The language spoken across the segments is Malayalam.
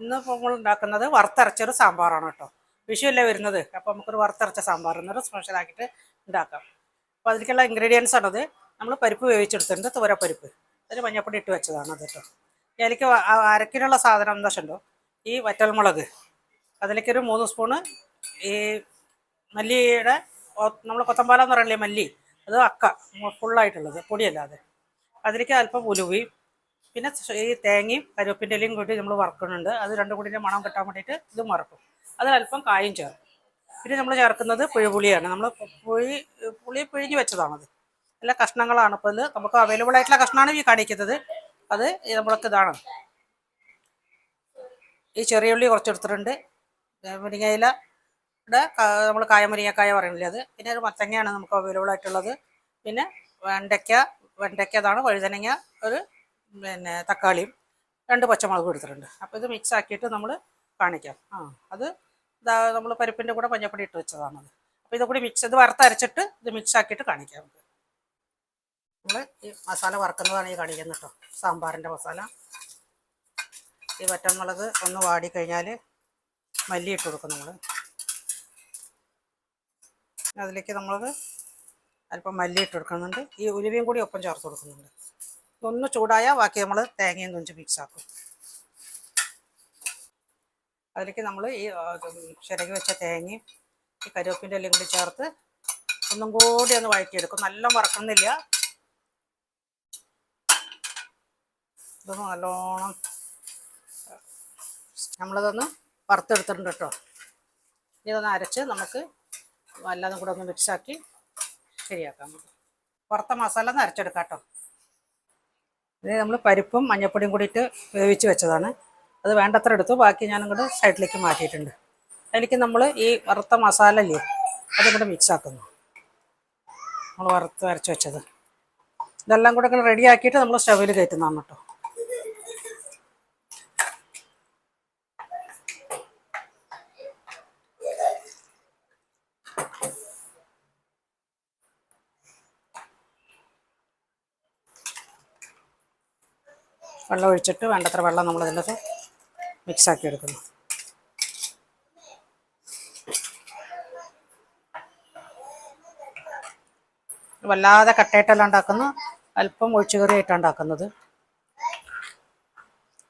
ഇന്ന് നമ്മൾ ഉണ്ടാക്കുന്നത് വറുത്തരച്ചൊരു സാമ്പാറാണ് കേട്ടോ. വിഷുവല്ലേ വരുന്നത്. അപ്പോൾ നമുക്കൊരു വറുത്തരച്ച സാമ്പാർ എന്നൊരു സ്പെഷ്യലാക്കിയിട്ട് ഉണ്ടാക്കാം. അപ്പോൾ അതിലേക്കുള്ള ഇൻഗ്രീഡിയൻസ് ആണത്. നമ്മൾ പരിപ്പ് വേവിച്ചെടുത്തിട്ടുണ്ട്. തുവരപ്പരിപ്പ് അതിൽ മഞ്ഞപ്പൊടി ഇട്ട് വെച്ചതാണ് അത് കേട്ടോ. ഇതിലേക്ക് അരക്കിനുള്ള സാധനം എന്താ വെച്ചിട്ടുണ്ടോ ഈ വറ്റൽമുളക്. അതിലേക്കൊരു മൂന്ന് സ്പൂണ് ഈ മല്ലിയുടെ നമ്മൾ കൊത്തമ്പാല എന്ന് മല്ലി? അത് അക്ക. ഫുള്ളായിട്ടുള്ളത് പൊടിയല്ലാതെ അതിലേക്ക് അല്പം ഉലുവി പിന്നെ ഈ തേങ്ങയും കരുവേപ്പിന്റെ ഇലയും കൂട്ടി നമ്മൾ വറക്കുന്നുണ്ട്. അത് രണ്ടും കൂടി മണം കിട്ടാൻ വേണ്ടിയിട്ട് ഇതും വറക്കും. അതിലല്പം കായും ചേർക്കും. പിന്നെ നമ്മൾ ചേർക്കുന്നത് പുഴുപുളിയാണ് നമ്മൾ പുളി പുളി പിഴിഞ്ഞ് വെച്ചതാണത്. എല്ലാ കഷ്ണങ്ങളാണ് ഇപ്പോൾ ഇത്. നമുക്ക് അവൈലബിൾ ആയിട്ടുള്ള കഷ്ണമാണ് ഈ കാണിക്കുന്നത്. അത് നമ്മൾക്ക് ഇതാണ്. ഈ ചെറിയ ഉള്ളി കുറച്ചെടുത്തിട്ടുണ്ട് മുരിങ്ങയില നമ്മൾ കായ മുരിങ്ങക്കായ പറയുന്നില്ലേ അത്. പിന്നെ ഒരു മത്തങ്ങയാണ് നമുക്ക് അവൈലബിൾ ആയിട്ടുള്ളത്. പിന്നെ വെണ്ടയ്ക്ക വെണ്ടയ്ക്ക അതാണ് വഴുതനങ്ങ ഒരു പിന്നെ തക്കാളിയും രണ്ട് പച്ചമുളകും എടുത്തിട്ടുണ്ട്. അപ്പോൾ ഇത് മിക്സ് ആക്കിയിട്ട് നമ്മൾ കാണിക്കാം. ആ അത് ഇതാ നമ്മൾ പരിപ്പിന്റെ കൂടെ മഞ്ഞപ്പൊടി ഇട്ട് വെച്ചതാണത് അപ്പോൾ ഇത് കൂടി മിക്സ് ഇത് വറുത്തരച്ചിട്ട് ഇത് മിക്സ് ആക്കിയിട്ട് കാണിക്കാം നമുക്ക്. നമ്മൾ ഈ മസാല വറുക്കുന്നതാണ് ഈ കാണിക്കുന്നത് കേട്ടോ. സാമ്പാറിന്റെ മസാല. ഈ വറ്റമുളക് ഒന്ന് വാടി കഴിഞ്ഞാൽ മല്ലി ഇട്ട് കൊടുക്കും നമ്മൾ അതിലേക്ക് നമ്മളത് അല്പം മല്ലി ഇട്ട് കൊടുക്കുന്നുണ്ട്. ഈ ഉലുവയും കൂടി ഒപ്പം ചേർത്ത് കൊടുക്കുന്നുണ്ട്. ഒന്ന് ചൂടായാൽ ബാക്കി നമ്മൾ തേങ്ങയും തുഞ്ച് മിക്സ് ആക്കും. അതിലേക്ക് നമ്മൾ ഈ ചിരകി വെച്ച തേങ്ങയും ഈ കരുവേപ്പിന്റെ എല്ലാം കൂടി ചേർത്ത് ഒന്നും കൂടി ഒന്ന് വഴറ്റിയെടുക്കും. നല്ല വറക്കുന്നില്ല. ഇതൊന്ന് നല്ലോണം നമ്മളിതൊന്ന് വറുത്തെടുത്തിട്ടുണ്ട് കേട്ടോ. ഇതൊന്ന് അരച്ച് നമുക്ക് എല്ലാതും കൂടെ ഒന്ന് മിക്സാക്കി ശരിയാക്കാം. വറുത്ത മസാല ഒന്ന് അരച്ചെടുക്കാം കേട്ടോ. ഇത് നമ്മൾ പരിപ്പും മഞ്ഞപ്പൊടിയും കൂടിയിട്ട് വേവിച്ച് വെച്ചതാണ്. അത് വേണ്ടത്ര എടുത്തു. ബാക്കി ഇങ്ങോട്ട് സൈഡിലേക്ക് മാറ്റിയിട്ടുണ്ട്. അതിലേക്ക് നമ്മൾ ഈ വറുത്ത മസാല അല്ലേ അതും കൂടെ മിക്സ് ആക്കുന്നു. നമ്മൾ വറുത്ത് അരച്ച് വെച്ചത്. ഇതെല്ലാം കൂടെ ഇങ്ങനെ റെഡി ആക്കിയിട്ട് നമ്മൾ സ്റ്റവിൽ കയറ്റുന്നതാണ് കേട്ടോ വെള്ളം ഒഴിച്ചിട്ട് വേണ്ടത്ര വെള്ളം നമ്മൾ ഇതിനകത്ത് മിക്സാക്കി എടുക്കുന്നു. വല്ലാതെ കട്ടയിട്ടല്ല ഉണ്ടാക്കുന്നു. അല്പം ഒഴിച്ചുകറിയായിട്ടാണ് ഉണ്ടാക്കുന്നത്.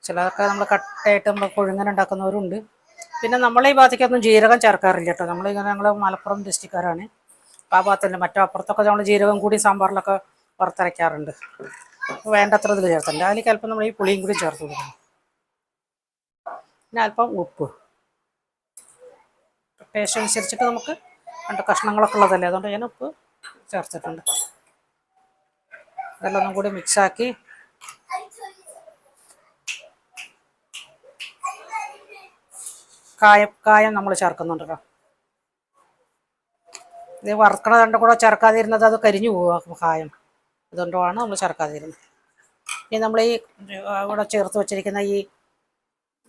ചിലതൊക്കെ നമ്മൾ കട്ടയായിട്ട് നമ്മൾ പുഴുങ്ങൻ ഉണ്ടാക്കുന്നവരുണ്ട്. പിന്നെ നമ്മൾ ഈ ഭാഗത്തേക്കൊന്നും ജീരകം ചേർക്കാറില്ല കേട്ടോ. നമ്മളിങ്ങനെ ഞങ്ങൾ മലപ്പുറം ഡിസ്ട്രിക്റ്റുകാരാണ് അപ്പോൾ ആ ഭാഗത്തല്ല. മറ്റോ അപ്പുറത്തൊക്കെ നമ്മൾ ജീരകം കൂടി സാമ്പാറിലൊക്കെ വറുത്തരയ്ക്കാറുണ്ട്. വേണ്ടത്ര ഇതിൽ ചേർത്തിട്ടുണ്ട് അതിലേക്ക് അല്പം നമ്മൾ ഈ പുളിയും കൂടി ചേർത്ത് കൊടുക്കണം. പിന്നെ അല്പം ഉപ്പ്. ടേസ്റ്റ് അനുസരിച്ചിട്ട് നമുക്ക് രണ്ട് കഷ്ണങ്ങളൊക്കെ ഉള്ളതല്ലേ? അതുകൊണ്ട് ഞാൻ ഉപ്പ് ചേർത്തിട്ടുണ്ട്. ഇതെല്ലാം ഒന്നും കൂടി മിക്സാക്കി കായം കായം നമ്മൾ ചേർക്കുന്നുണ്ട് കേട്ടോ. ഇത് വറുക്കണ കണ്ട കൂടെ ചേർക്കാതിരുന്നത് അത് കരിഞ്ഞു പോവുക കായം. അതുകൊണ്ടാണ് നമ്മൾ ചേർക്കാതിരുന്നത് ഇനി നമ്മൾ ഈ ഇവിടെ ചേർത്ത് വെച്ചിരിക്കുന്ന ഈ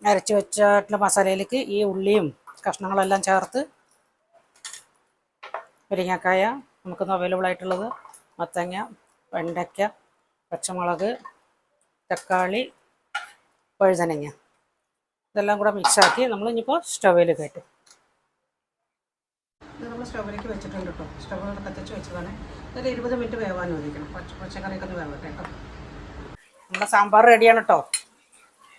അരച്ച് വെച്ചിട്ടുള്ള മസാലയിലേക്ക് ഈ ഉള്ളിയും കഷ്ണങ്ങളെല്ലാം ചേർത്ത് മുരിങ്ങക്കായ നമുക്കൊന്ന് അവൈലബിൾ ആയിട്ടുള്ളത് മത്തങ്ങ വെണ്ടയ്ക്ക പച്ചമുളക് തക്കാളി വഴുതനങ്ങ. ഇതെല്ലാം കൂടെ മിക്സാക്കി നമ്മൾ ഇനിയിപ്പോൾ സ്റ്റവിൽ കയറ്റും. നമ്മൾ സ്റ്റവിലേക്ക് വെച്ചിട്ടുണ്ട് കേട്ടോ. സ്റ്റവ് കത്തിച്ച് വെച്ചതാണ്. ഒരു ഇരുപത് മിനിറ്റ് വേവാൻ മതിക്കണം പച്ച പച്ചക്കറിയൊക്കെ ഒന്ന് വേവട്ടെ കേട്ടോ. നമ്മുടെ സാമ്പാർ റെഡിയാണ് കേട്ടോ.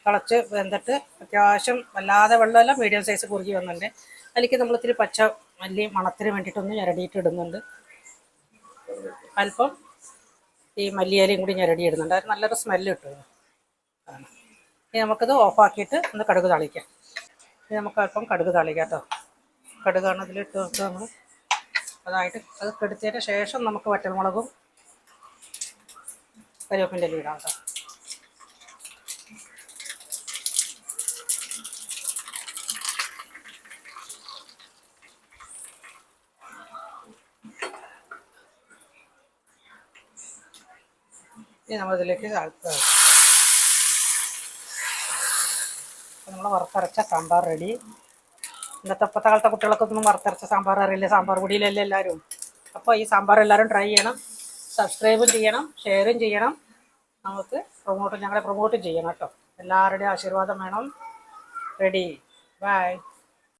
തിളച്ച് വെന്തിട്ട് അത്യാവശ്യം വല്ലാതെ വെള്ളമല്ല മീഡിയം സൈസ് കുറുകി വന്നിട്ടുണ്ട്. അതിലേക്ക് നമ്മൾ ഇത്തിരി പച്ച മല്ലി മണത്തിന് വേണ്ടിയിട്ടൊന്ന് ഞരടിയിട്ട് ഇടുന്നുണ്ട്. അല്പം ഈ മല്ലിയിലയും കൂടി ഞരടി ഇടുന്നുണ്ട്. അത് നല്ലൊരു സ്മെല്ല് കിട്ടും ഇനി നമുക്കിത് ഓഫാക്കിയിട്ട് ഒന്ന് കടുക് തളിക്കാം. ഇനി നമുക്ക് അല്പം കടുക് തളിക്കാം കേട്ടോ. കടുകാണ് അതിലിട്ട് വെക്കുക നമ്മൾ അതായിട്ട് അത് കെടുത്തതിന് ശേഷം നമുക്ക് വറ്റൽമുളകും കരിവേപ്പിന്റെ ഇല ഇടാം ഇനി നമ്മളിതിലേക്ക് നമ്മൾ വറുത്തരച്ച സാമ്പാർ റെഡി ഇന്നത്തെ ഇപ്പോഴത്തെ കാലത്തെ കുട്ടികൾക്കൊന്നും വറുത്തരച്ച സാമ്പാർ അറിയില്ല. സാമ്പാർ പൊടിയിലല്ലേ എല്ലാവരും അപ്പോൾ ഈ സാമ്പാർ എല്ലാവരും ട്രൈ ചെയ്യണം. സബ്സ്ക്രൈബും ചെയ്യണം. ഷെയറും ചെയ്യണം. നമുക്ക് പ്രൊമോട്ട് ഞങ്ങളെ പ്രൊമോട്ടും ചെയ്യണം കേട്ടോ. എല്ലാവരുടെയും ആശീർവാദം വേണം. Ready by